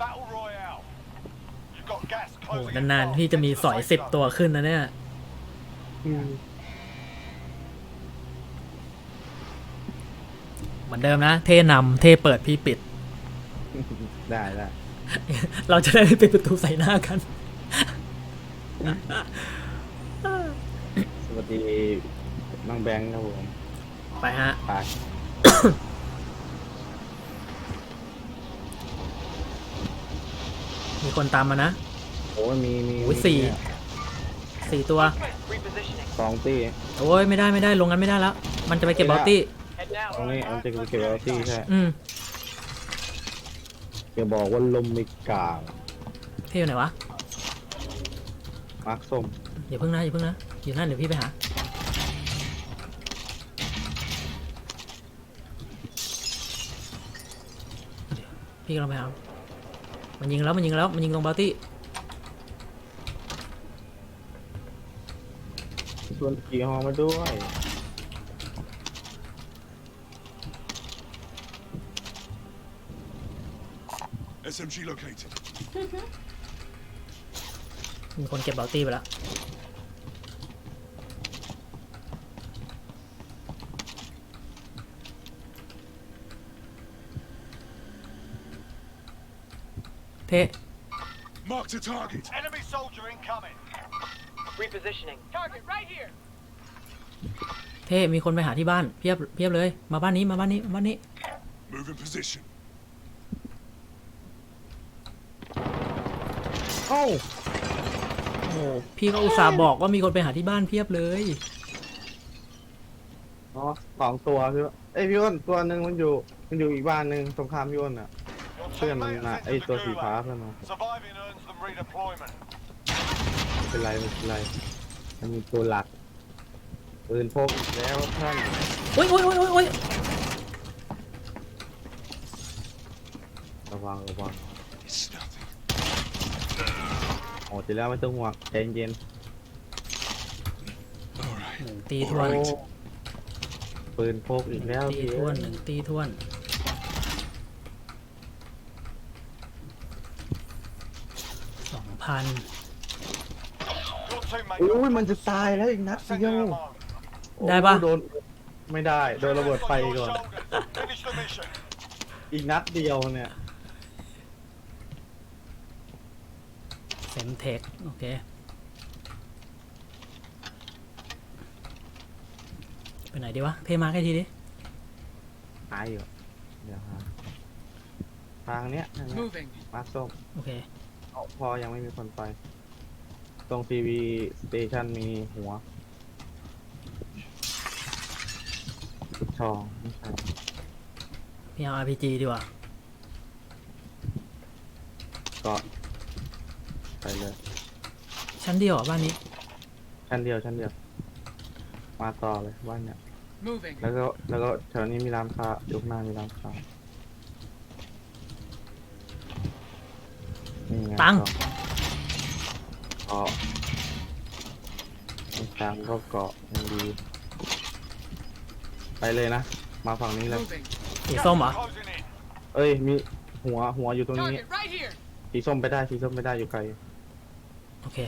battle royale. You've got gas โอ้ closing. นาน in ๆพี่จะมี fast. สอย Get to the สิบ safe ตัว zone. ขึ้นนะเนี่ย อืมเหมือนเดิมนะ เท่นำเท่เปิดพี่ปิด ได้ได้เราจะได้ไม่ปิดประตูใส่หน้ากัน สวัสดีน้องแบงค์ครับผมไปฮะ ปาก มีคนตามมานะ โอ้ยมีมีโอ้ยสี่ เนี่ยสี่ตัวสองตี โอ้ยไม่ได้ไม่ได้ลงกันไม่ได้แล้ว มันจะไปเก็บบอลตี้ตรงนี้มันจะเก็บเอาตีใช่อืมอย่าบอกว่าลมไม่กลางเท่อยู่ไหนวะ มาร์คส้มอย่าเพิ่งนะอย่าเพิ่งนะ อยู่นั่นเดี๋ยวพี่ไปหาเดี๋ยวพี่กำลังไปหา มันยิงแล้วมันยิงแล้วมันยิงตรงบอลตี้ชวนขี่ฮอมาด้วย SMG located. มีคนเก็บบอลตี้ไปแล้ว เท่ Marked a target. Enemy soldier incoming. Repositioning. Target right here. เท่มีคนไปหาที่บ้านเพียบเพียบเลย มาบ้านนี้มาบ้านนี้มาบ้านนี้ Move in position. เอ้าโอ้โหพี่ก็อุตส่าห์บอกว่ามีคนไปหาที่บ้านเพียบเลย อ๋อสองตัวคือเอ้ยพี่อ้นตัวหนึ่งมันอยู่มันอยู่อีกบ้านหนึ่งตรงข้ามพี่อ้นอะ Your เพื่อนมัน teammate นะ has ไอ้ entered ตัว the สีฟ้า gulag. เพื่อนมัน Surviving earns them redeployment. ไม่เป็นไรไม่เป็นไรมันมีตัวหลักปืนพกอีกแล้วท่านโอ้ยโอ้ยโอ้ยโอ้ยโอ้ยระวังระวัง It's nothing. โอ้ทีแล้วไม่ต้องห่วงใจเย็น All right. ตีๆทวนโอ้ปืนพกอีกแล้วตีพี่ทวนหนึ่งตีทวน สอง พัน Your teammate. โอ้ยมันจะตายแล้วอีกนัด Send เดียว them ammo. ได้ปะโอ้โดนไม่ได้โดนระเบิดไฟ On your ก่อน shoulders. Finish the mission. อีกนัดเดียวเนี่ยเซมเทคโอเค ไปไหนดีวะเทมาร์คให้ทีดิหายอยู่เดี๋ยวหาทางเนี้ยทางเนี้ย Moving. มาร์คส้มโอเค เอาพอยังไม่มีคนไป ตรงทีวีสเตชันมีหัวจุดทองไม่ใช่พี่เอา RPG ดีกว่า ก็ไปเลยชั้นเดียวเหรอบ้านนี้ ชั้นเดียวชั้นเดียว มาต่อเลยบ้านเนี่ย Moving. แล้วก็แล้วก็แถวนี้มีร้านค้ายุคหน้ามีร้านค้านี่ไตังค์เกาะมีตังค์ก็เกาะยังดี ไปเลยนะ มาฝั่งนี้เลย Moving. สีส้มเหรอ Closing in. เอ้ย มีหัวหัวอยู่ตรงนี้ Target right here. สีส้มไปได้สีส้มไปได้อยู่ไกล โอเค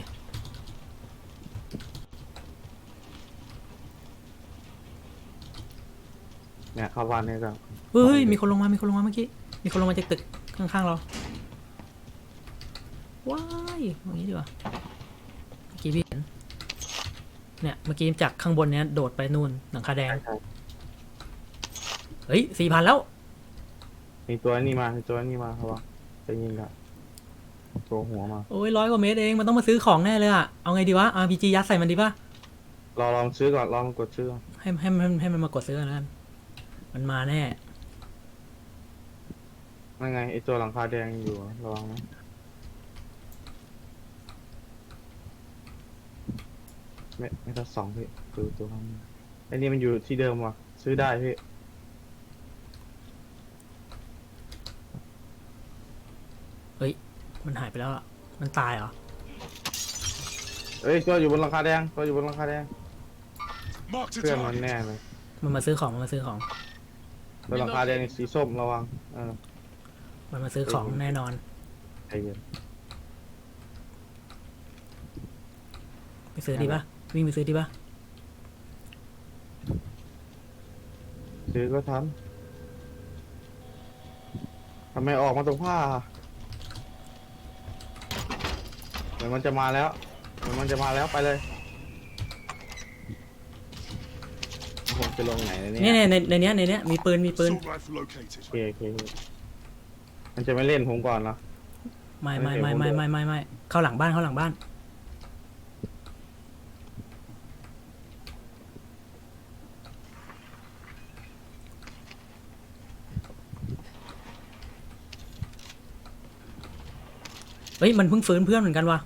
เนี่ยเข้าบ้านนี่ก็เฮ้ย มีคนลงมา มีคนลงมาเมื่อกี้ มีคนลงมาจากตึกข้างๆเรา ว้ายอย่างนี้ดีกว่าเมื่อกี้พี่เห็นเนี่ยเมื่อกี้จากข้างบนเนี้ยโดดไปนู่นหลังคาแดง เฮ้ยสี่พันแล้ว มีตัวนี้มามีตัวนี้มาเขาว่าจะยิงกันตัวหัวมา โอ้ยร้อยกว่าเมตรเองมันต้องมาซื้อของแน่เลยอะเอาไงดีวะ RPG ยัดใส่มันดีป่ะรอลองซื้อก่อนลองกดซื้อก่อนให้ให้ให้ให้มันมากดซื้อกันแล้วกันมันมาแน่นั่นไงไอตัวหลังคาแดงอยู่ระวังนะ ไม่ไม่ต้องสองพี่ดูตัวข้างนี้ไอ้นี่มันอยู่ที่เดิมว่ะ ซื้อได้พี่มันหายไปแล้วอะมันตายเหรอ เอ้ยตัวอยู่บนหลังคาแดงตัวอยู่บนหลังคาแดง Marked a เพื่อนมัน target. แน่เลยมันมาซื้อของ มันมาซื้อของ บนหลังคาแดงสีส้มระวังเออมันมาซื้อของแน่นอนเย็น ไปซื้อดีปะ วิ่งไปซื้อดีปะซื้อก็ทันทำไมออกมาตรงผ้าเดี๋ยวมันจะมาแล้วเดี๋ยวมันจะมาแล้วไปเลยผมจะลงไหนเนี่ยเนี่ยในในเนี้ยในเนี้ยมีปืนมีปืน Assault rifle located. โอเคโอเคมันจะไม่เล่นผมก่อนเหรอ ไม่ไม่ไม่ไม่เห็นไม่ผมด้วยไม่ไม่ไม่เข้าหลังบ้านเข้าหลังบ้าน ฮ้ยมันเพิ่งฟื้นเพื่อนเหมือนกันวะ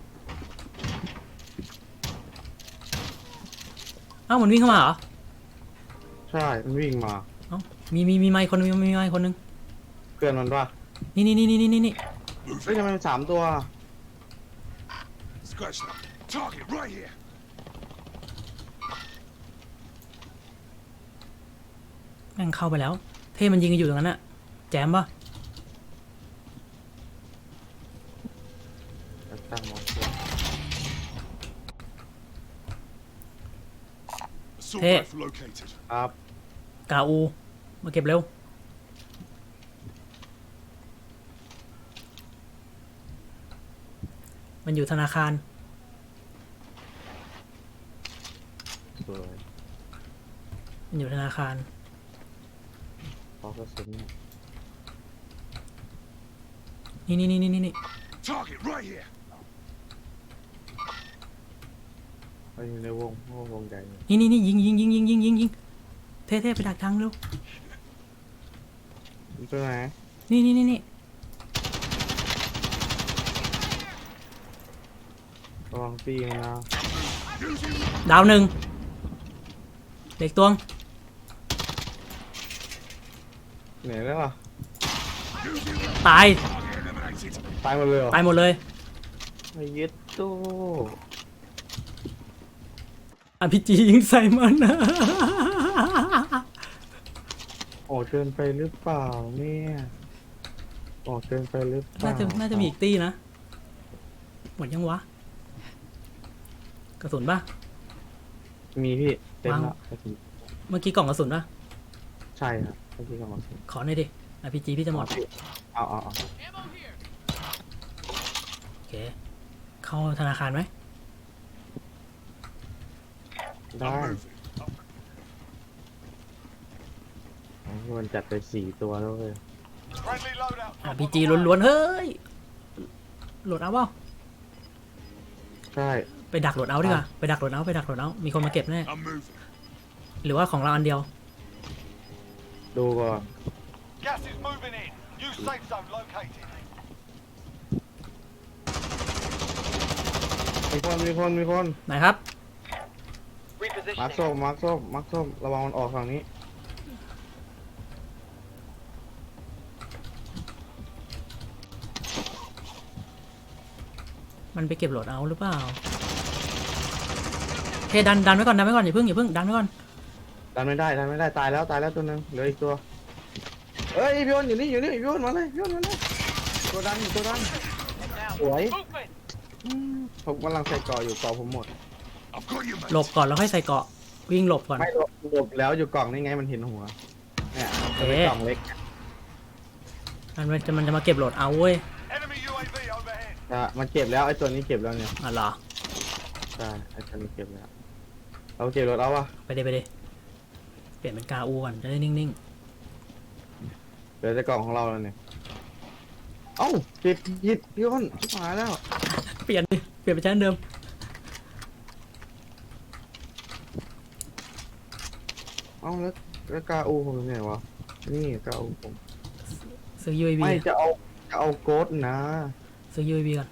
เอ้ามันวิ่งเข้ามาเหรอใช่มันวิ่งมา เอ้ามีมีมีไมค์คนนึงมีไมค์คนนึงเพื่อนมันป่ะนี่นี่นี่นี่นี่นี่เฮ้ยทำไมมันสามตัว Scratch that. Target right here. แม่งเข้าไปแล้ว เท่มันยิงกันอยู่ตรงนั้นอะแจมปะ ตั้งมา Assault Hey. rifle located. ครับกาอูมาเก็บเร็ว มันอยู่ธนาคาร สวยมันอยู่ธนาคาร พอกระสุนเนี่ยนี่นี่นี่นี่นี่ Target right here. ไปอยู่ในวงโอ้วงใหญ่เลยนี่นี่นี่ยิงยิงยิงยิงยิงยิงยิงเท่เท่ไปดักทางเร็วมันตัวไหนนี่นี่นี่นี่ระวังตีมันนะดาวหนึ่งเด็กตวงไหนแล้วล่ะตาย Eliminated. ตายหมดเลยเหรอตายหมดเลยไม่ยึดตู้ อภิจียิงใส่มันนะออกเกินไปหรือเปล่าเนี่ยออกเกินไปหรือเปล่าน่าจะน่าจะมีอีกตี้นะ หมดยังวะ กระสุนปะมีพี่เต็มวางแล้วกระสุนเมื่อกี้กล่องกระสุนปะใช่ครับเมื่อกี้กำลังสุนขอหน่อยดิอภิจีพี่จะหมดเอาเอาเอาโอเค เข้าธนาคารไหม ได้ I'm moving. มันจัดไปสี่ตัวแล้วเลย Friendly loadout. อภิจีล้วนๆ เฮ้ย โหลดเอาเปล่าใช่ ไปดักโหลดเอาดีกว่า ไปดักโหลดเอาไปดักโหลดเอามีคนมาเก็บแน่ I'm moving. หรือว่าของเราอันเดียว ดูก่อน Gas is moving in. New safe zone located. มีคนมีคนมีคน ไหนครับ มาร์คส้ม Repositioning. มาร์คส้มมาร์คส้มระวังมันออกฝั่งนี้ มันไปเก็บโหลดเอาหรือเปล่าเทดันดันไว้ก่อนดันไว้ก่อนอย่าเพิ่งอย่าเพิ่งดันไว้ก่อนดันไม่ได้ดันไม่ได้ตายแล้วตายแล้วตัวหนึงเหลืออีกตัวเอ้ยพี่อ้นอยู่นี่อยู่นี่พี่อ้นมาเลยพี่อ้นมาเลยตัวดันตัวดัน Now, สวย movement. อืมผมกำลังใส่เกาะอยู่เกาะผมหมด หลบก่อนแล้วค่อยใส่เกราะวิ่งหลบก่อน ไม่หลบหลบแล้วอยู่กล่องนี่ไงมันเห็นหัวเนี่ยมันเป็นเอ๊ะกล่องเล็กมันมันจะมันจะมาเก็บโหลดเอาเว้ย Enemy UAV overhead. อะมันเก็บแล้วไอ้ตัวนี้เก็บแล้วเนี่ยอะเหรอใช่ไอ้ตัวนี้เก็บแล้วเราเก็บรถเอาวะไปเดไปเดเปลี่ยนเป็นกาอูก่อนจะได้นิ่งเหลือแต่กล่องของเราแล้วเนี่ยเอ้าเก็บยิดพี่อ้นชิบหายแล้วๆเปลี่ยนดิเปลี่ยนไปใช้อันเดิม อ้าแล้วแล้วกาอูผมอยู่ไหนวะ นี่กาอูผม ซื้อ UAV ไม่จะเอาจะเอาโกดนะ ซื้อ UAV ก่อน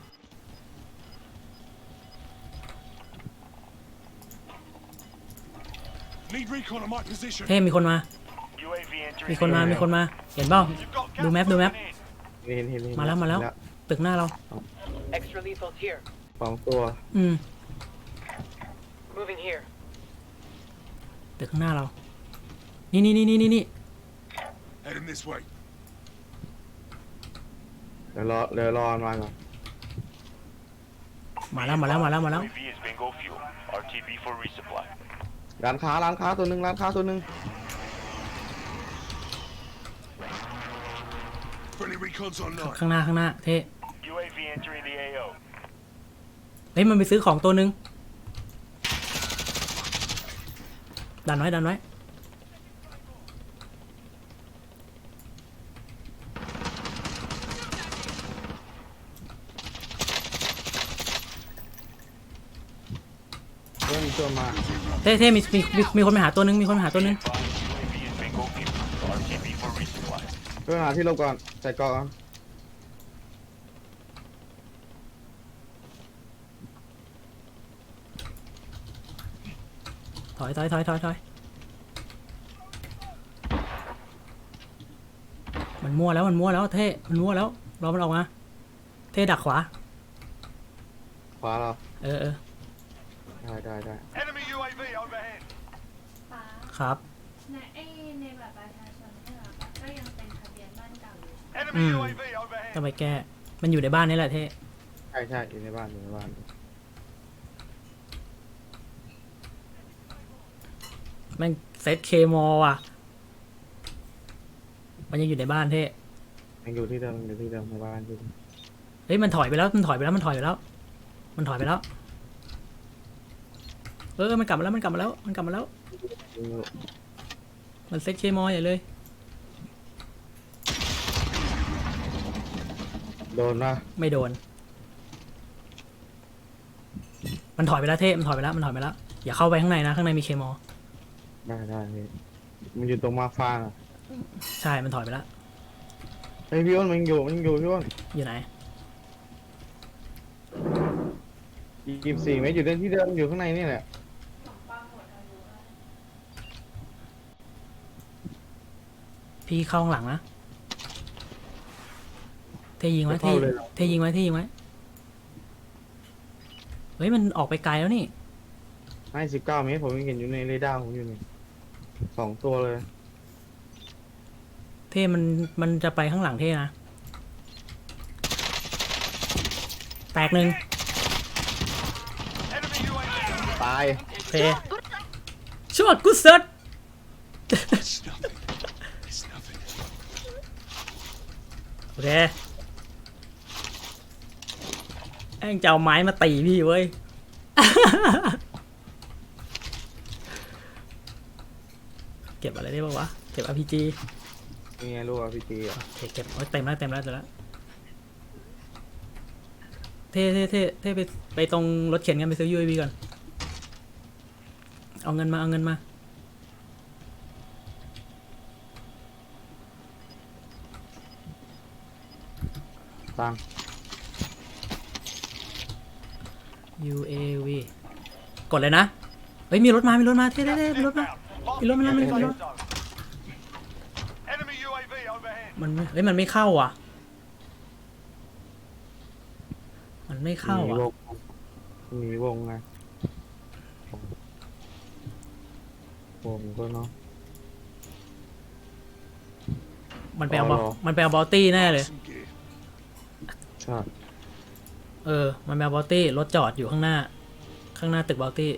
Need recon on my position. เท่มีคนมา UAV entry. มีคนมา มีคนมา เห็นเปล่า You've got gas Do map, do map. moving in. เห็นเห็นเห็นมาแล้วมาแล้ว ตึกหน้าเรา Extra lethals here. สองตัว อืม Moving here. ตึกข้างหน้าเรา นี่นี่นี่นี่นี่นี่ Heading this way. เดี๋ยวรอเดี๋ยวรอมันมาก่อนมาแล้วมาแล้วมาแล้วมาแล้ว UAV is bingo fuel. RTB for resupply. ร้านค้าร้านค้าตัวหนึ่งร้านค้าตัวหนึ่ง Friendly recon's online. ข้างหน้าข้างหน้าเท่ UAV entering the AO. เฮ้ยมันไปซื้อของตัวหนึ่งดันไว้ดันไว้ ตัวมาเท่เท่มีมีมีมีคนมาหาตัวหนึ่งมีคนมาหาตัวหนึ่ง UAV is bingo fuel. RTB for resupply. เพื่อหาที่หลบก่อนใส่เกาะก่อนถอยถอยถอยถอยถอยมันมั่วแล้วมันมั่วแล้วเท่มันมั่วแล้วรอมันออกมา เท่ดักขวา ขวาเราเออเออ ได้ได้ได้ Enemy UAV overhead. ฟ้าครับ ในไอ้ในบัตรประชาชนที่เราอะก็ยังเป็นทะเบียนบ้านเก่าอยู่ Enemy Mm. UAV overhead. ต้องไปแก้ มันอยู่ในบ้านนี่แหละเท่ใช่ใช่อยู่ในบ้านอยู่ในบ้าน แม่งเซตเคมอว่ะ มันยังอยู่ในบ้านเท่ยังอยู่ที่เดิมยังอยู่ที่เดิมในบ้านอยู่เฮ้ยมันถอยไปแล้วมันถอยไปแล้วมันถอยไปแล้ว มันถอยไปแล้ว เออ มันกลับมาแล้ว มันกลับมาแล้ว มันกลับมาแล้วยังอยู่มันเซ็ตเคมอใหญ่เลย โดนนะไม่โดน มันถอยไปแล้วเท่มันถอยไปแล้ว มันถอยไปแล้ว อย่าเข้าไปข้างในนะ ข้างในมีเคมอ ได้ได้พี่มันอยู่ตรงมาฟางอะใช่ มันถอยไปแล้วเฮ้ยพี่อ้นมันยังอยู่มันยังอยู่พี่อ้นอยู่ไหน ยี่สิบสี่เมตรอยู่ที่เดิมอยู่ข้างในนี่แหละ พี่เข้าข้างหลังนะ เทยิงไว้ไม่เทเข้าเลยเหรอเทยิงไว้เทยิงไว้ เฮ้ย มันออกไปไกลแล้วนี่ให้สิบเก้าเมตรผมยังเห็นอยู่ในเรดาร์ผมอยู่นี่สองตัวเลย เท่มันมันจะไปข้างหลังเท่นะ แตกหนึ่ง Enemy UAV. ตายโอเคชอตกูเซิร์ It's โอเคแองจะเอาไม้มาตีพี่เว้ย เก็บอะไรได้บ้างวะ เก็บ RPG นี่ไงลูกอาพีจีอะโอเคเก็บโอ้ยเต็มแล้วเต็มแล้วเต็มแล้ว เท่เท่เท่เท่ไปไปตรงรถเข็นกันไปซื้อ UAV ก่อน เอาเงินมาเอาเงินมา ตัง UAV กดเลยนะ เฮ้ย มีรถมา มีรถมา เท่เท่เท่มีรถมา Inbound. Pilot, pilot, Marking pilot. safe zone. Enemy UAV overhead. มันไม่เฮ้ย มันไม่เข้าอะ มันไม่เข้าหนีอะวงหนีวงไงวงก็เนาะ มันไปเอาบออ๋อเหรอมันไปเอาบอลตี้แน่เลย Some gear. ใช่เออ มันไปเอาบอลตี้รถจอดอยู่ข้างหน้า ข้างหน้าตึกบอลตี้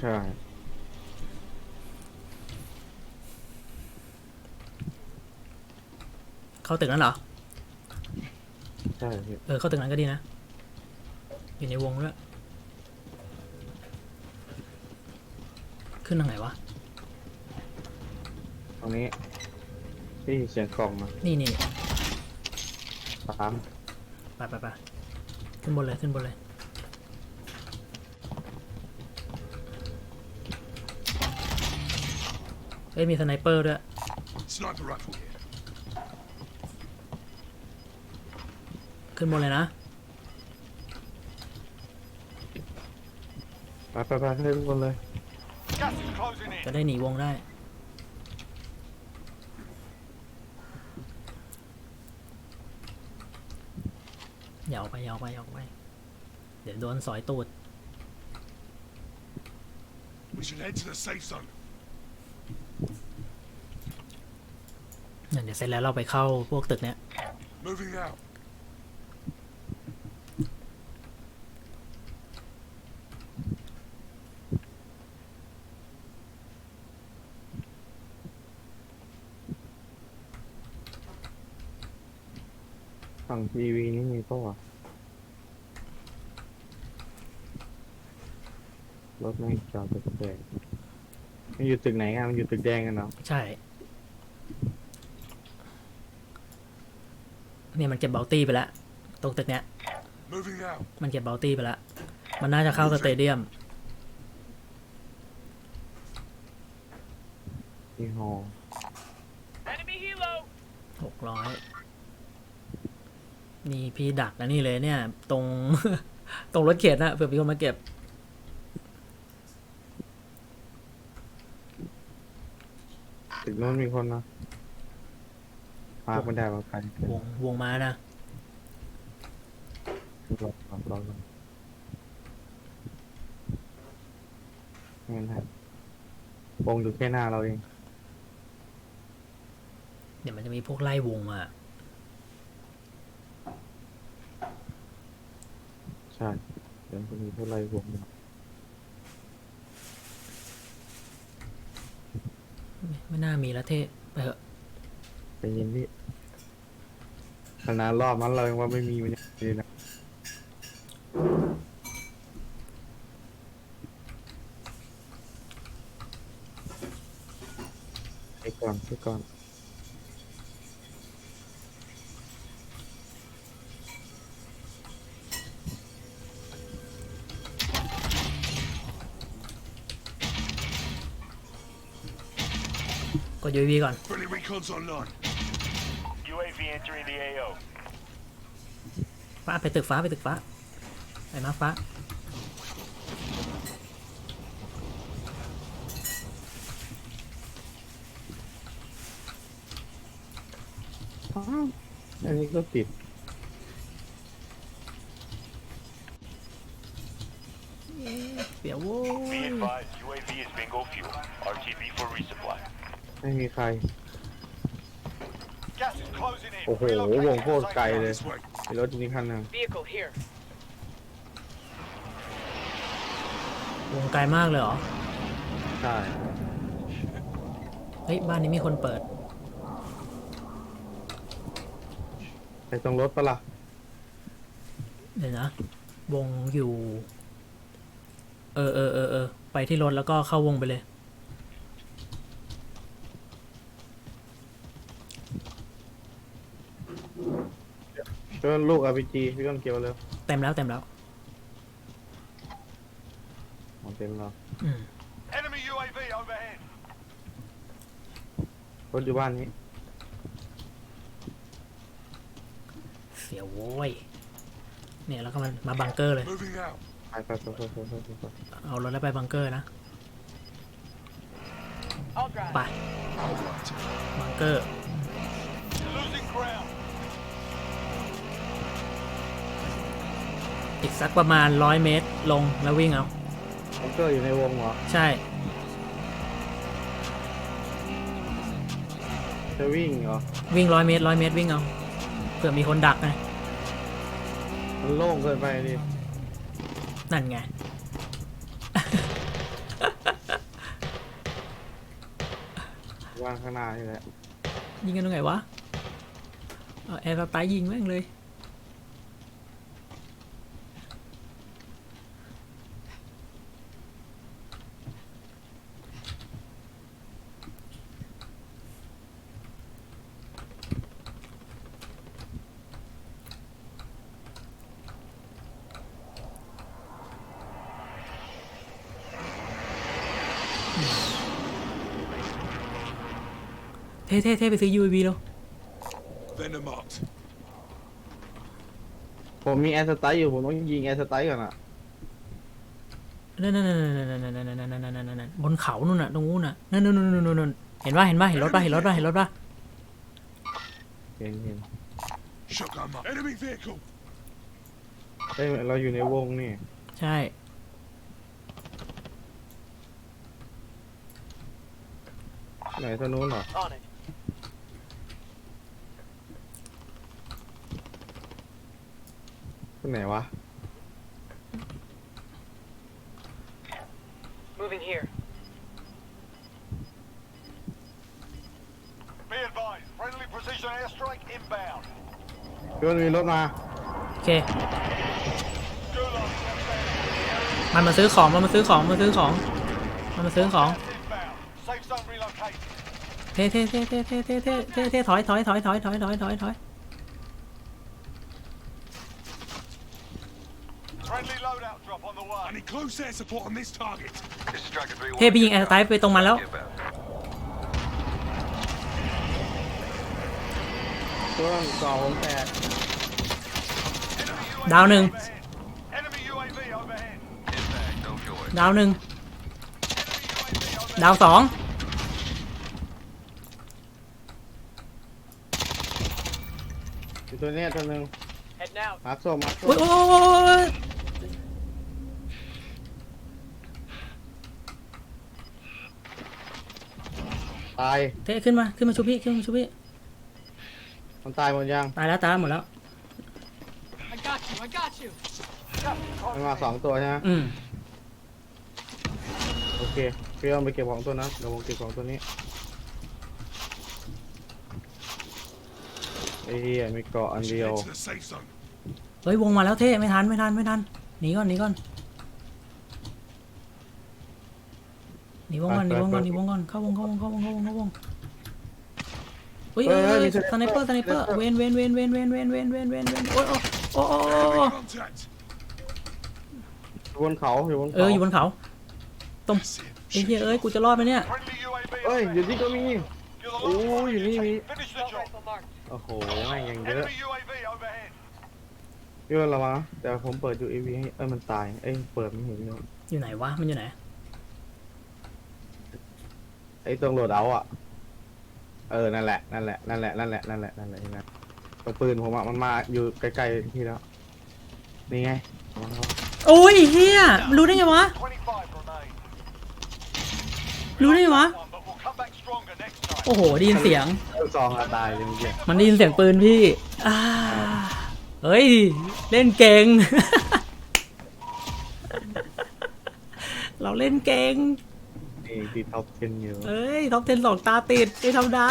ใช่เข้าตึกนั้นเหรอ ใช่พี่เออ เข้าตึกนั้นก็ดีนะ อยู่ในวงด้วย ขึ้นทางไหนวะ ตรงนี้ที่เสียงกล่องมานี่นี่สาม ไปไปไปขึ้นบนเลยขึ้นบนเลยเฮ้ยมีสไนเปอร์ด้วย Sniper rifle here. ขึ้นบนเลยนะ ไปไปไปให้ทุกคนเลย Gas is closing in. จะได้หนีวงได้ อย่าออกไปอย่าออกไปอย่าออกไป เดี๋ยวโดนสอยตูด We should head to the safe zone. เดี๋ยวเสร็จแล้วเราไปเข้าพวกตึกเนี้ย Moving out. ฝั่งทีวีนี่มีปะวะรถไม่งจอดตึกแดงมันอยู่ตึกไหนกันมันอยู่ตึกแดงกันเนาะใช่ เนี่ยมันเก็บเบลตี้ไปแล้ว ตรงตึกเนี้ย Moving out. มันเก็บเบลตี้ไปแล้ว มันน่าจะเข้าสเตเดียมที่ฮอ Enemy helo! หกร้อย นี่พี่ดักนะนี่เลยเนี่ย ตรง ตรงรถเข็นอะเผื่อมีคนมาเก็บตึกโน้นมีคนนะพาไม่ได้ว่าใครวงวงมานะรอรอรอรอเงี้ยนะวงอยู่แค่หน้าเราเอง เดี๋ยวมันจะมีพวกไล่วงมา ใช่ เดี๋ยวจะมีพวกไรวงอยู่ไม่ไม่น่ามีแล้วเท่ไปเถอะใจเย็นพี่ขนาดรอบนั้นเรายังว่าไม่มีมันยังดีนะไปก่อนไปก่อน UAV ก่อน Friendly recon's online. UAV entering the AO. ฟ้าไปตึกฟ้าไปตึกฟ้าไปมาฟ้า อันนี้ก็ติดเปียวโว้ Be ย advised, UAV is bingo fuel. RTB for resupply. ไม่มีใคร Gas is closing in. โอ้โห Relocating วง to โคตร safe ไกล zone. เลย This way. มีรถอยู่นี่คันหนึ่ง Vehicle here. วงไกลมากเลยเหรอ ใช่ เฮ้ย บ้านนี้มีคนเปิดไปตรงรถปะล่ะเดี๋ยวนะ วงอยู่ เออเออเออเออไปที่รถแล้วก็เข้าวงไปเลย ก็ลูก RPG พี่ก้อนเกี่ยวเลยเต็มแล้วเต็มแล้วของเต็มแล้วอืม Enemy UAV overhead. รถอยู่บ้านนี้เสียวโว้ยเนี่ยแล้วก็มันมาบังเกอร์เลย Moving out. ไปไปไปไปไปไปไปเอารถแล้วไปบังเกอร์นะ I'll drive. ไป All right. บังเกอร์ อีกสักประมาณร้อยเมตรลงแล้ววิ่งเอาบังเกอร์อยู่ในวงเหรอใช่ จะวิ่งเหรอ วิ่งร้อยเมตรร้อยเมตรวิ่งเอาเผื่อมีคนดักไงมันโล่งเกินไปดินั่นไงว่างข้างหน้านี่แหละยิงกันตรงไหนวะเอาแอร์สไตล์ยิงแม่งเลย เท่เท่เท่ไปซื้อ UAV แล้ว Venom marked. ผมมีแอร์สไตล์อยู่ผมต้องยิงแอร์สไตล์ก่อนอะนั่นนั่นนั่นนั่นนั่นนั่นนั่นนั่นนั่นนั่นนั่นบนเขานู่นน่ะตรงนู้นน่ะนั่นนู่นนู่นนู่นนู่นเห็นป่ะเห็นป่ะเห็นรถป่ะเห็นรถป่ะเห็นรถป่ะเห็นเห็น Shotgun mark. Enemy vehicle. เอ้ยเราอยู่ในวงนี่ใช่ไหนตัวนู้นเหรอ On it. ตัวไหนวะ Moving here. Be advised. Friendly precision airstrike inbound. พี่อ้นมีรถมา โอเคมันมาซื้อของมันมาซื้อของมันมาซื้อของมันมาซื้อของ Inbound. Safe zone relocated. เท่เท่เท่เท่เท่เท่เท่เท่เท่ถอยถอยถอยถอยถอยถอยถอยถอย Friendly loadout drop on the way. I need close air support on this target. This is Striker 3เท่พี่ยิงแอร์ไตไปตรงมันแล้วตัวก่อผมแตกดาวหนึ่ง Enemy UAV overhead. ดาวหนึ่ง Enemy UAV overhead. ดาวสอง อยู่ตัวเนี้ยตัวหนึ่ง Heading out. มาร์คส้มมาร์คส้โอ้ยมโอ้ยโอ้ยโอ้ย ตาย เท่ขึ้นมาขึ้นมาชูพี่ขึ้นมาชูพี่มันตายหมดยัง ตายแล้วตายแล้วหมดแล้ว I got you. I got you. มันมาสองตัวใช่ไหมอืมโอเคพี่อ้นไปเก็บของตัวนั้นเดี๋ยวผมเก็บของตัวนี้ไอ้เหี้ยมีเกาะอันเดียว Head to the safe zone. เฮ้ยวงมาแล้วเท่ไม่ทันไม่ทันไม่ทันหนีก่อนหนีก่อน หนีวงก่อนหนีวงก่อนหนีวงก่อนเข้าวงเข้าวงเข้าวงเข้าวงเข้าวงเฮ้ยเฮ้ยเฮ้ยสไนเปอร์สไนเปอร์เวนเวนเวนเวนเวนเวนเวนเวนเวนเวนโอ้ยโอ้โอ้โอ้โอ้ Enemy contact. อยู่บนเขาอยู่บนเอเขาออยู่บนเขาตรง That's it. ไอ้เหี้ยเอ้ยกูจะรอดไหมเนี่ย Friendly UAV เอ้ย overhead. อยู่ที่ก็มี You're the โอ้ last ยอยู่นี่มี Finish the Assault job. rifle marked. โอ้โหแม่งยังเยอะ Enemy UAV overhead. พี่อ้นระวังนะแต่ผมเปิดยูเอวีให้เอ้ยมันตายเอ้ยเปิดไม่เห็นเลยอยู่ไหนวะมันอยู่ไหน ไอ้ตรงโหลดเอาอะ เออ นั่นแหละ นั่นแหละ นั่นแหละ นั่นแหละ นั่นแหละ นั่นแหละเห็นไหมตรงปืนผมอะ มันมาอยู่ใกล้ๆที่แล้ว นี่ไงระวังระวังโอ้ยเฮียรู้ได้ไงวะ 25 remain. รู้ได้ไงวะ One, but we'll come back stronger next time. โอ้โหได้ยินเสียงซองอะตายเลยเมื่อกี้มันได้ยินเสียงปืนพี่อ่าเฮ้ย เล่นเก่ง เราเล่นเก่ง นี่ติดท็อปเทนอยู่เอ้ยท็อปเทนสองตาติดไม่ธรรมดา